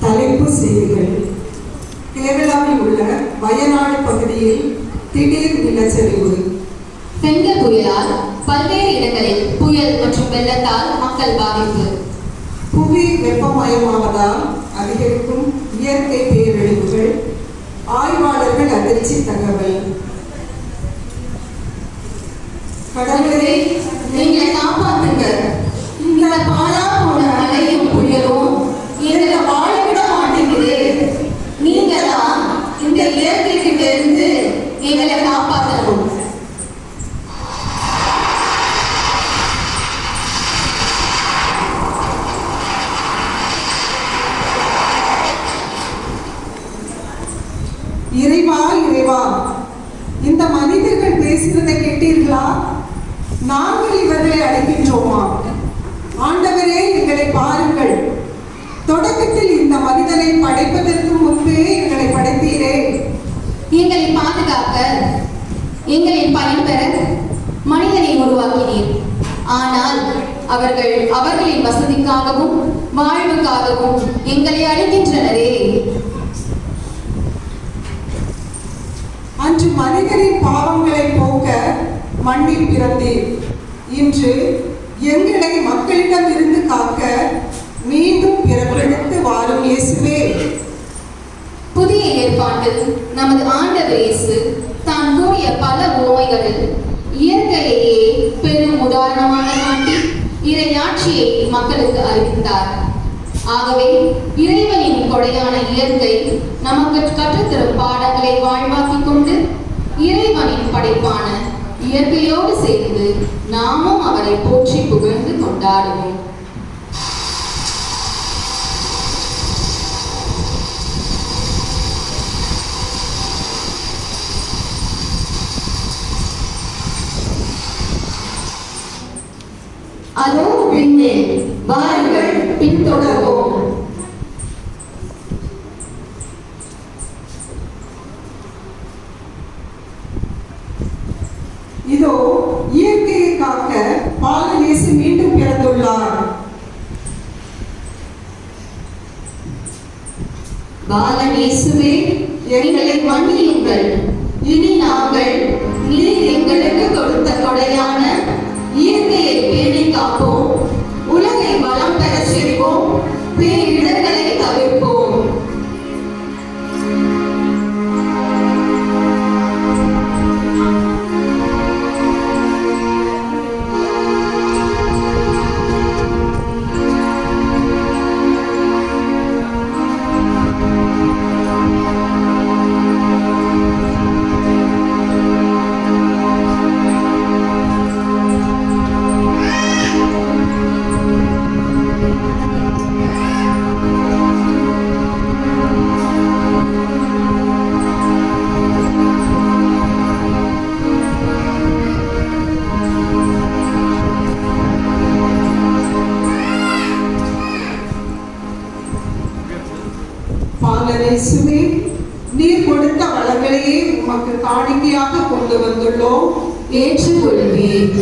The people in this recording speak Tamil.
செய்திகள். கேரளாவில் உள்ள வயநாடு பகுதியில் திடீர் நிலச்சரிவு. பெண்கள் புயலால் பல்வேறு இடங்களில் புயல் மற்றும் வெள்ளத்தால் மக்கள் பாதிப்பு. புவி வெப்பமயமாவதால் அதிகரிக்கும் இயற்கை பேரழிவுகள் ஆய்வாளர்கள் அதிர்ச்சி தகவல். கடவுளே நீங்க காப்பாத்துங்க இந்த பாலா இந்த இயற்கை இருந்து எங்களை காப்பாற்றணும் இறைவா இறைவா இந்த மனிதர்கள் பேசுகிறதை கேட்டீர்களா? நாங்கள் இவர்களை அழைக்கின்றோமா? ஆண்டவரே எங்களை பாருங்கள். தொடக்கத்தில் இந்த மனிதனை படைப்பதற்கு முன்பே எங்களை படைத்தீரே. எங்களை பாதுகாக்க எங்களின் பயன் பெற மனிதனை உருவாக்கினீர். ஆனால் அவர்கள் அவர்களின் வசதிக்காகவும் வாழ்வுக்காகவும் எங்களை அழைக்கின்றனரே. அன்று மனிதரின் பாவங்களை போக்க மண்ணில் பிறந்தீர் இன்று எங்களை மக்களிடம் இருந்து காக்க மீண்டும் பிறப்பெடுத்து வாழும் இயேசுவே. புதிய ஏற்பாட்டில் நமது ஆண்டவர் இயேசு தான் கூறிய பல உவமைகளில் இயற்கையையே பெரும் உதாரணமாக காட்டி இறையாட்சியை மக்களுக்கு அறிவித்தார். ஆகவே இறைவனின் கொடையான இயற்கை நமக்கு கற்றுத்தரும் பாடங்களை வாழ்வாக்கிக் கொண்டு இறைவனின் படைப்பான இயற்கையோடு சேர்ந்து நாமும் அவரை போற்றி புகழ்ந்து கொண்டாடுவோம் அதோ பின்னே வாருங்கள் பின்தொடர்வோம். இதோ இயற்கையை காக்க பாலன் மீண்டும் பிறந்துள்ளார். பாலன் எங்களை மன்னியுங்கள். இனி நாங்கள் பாலன் இயேசுவே நீர் கொடுத்த வளங்களையே உமக்கு காணிக்கையாக கொண்டு வந்துள்ளோம். ஏற்றுக்கொள்வேன்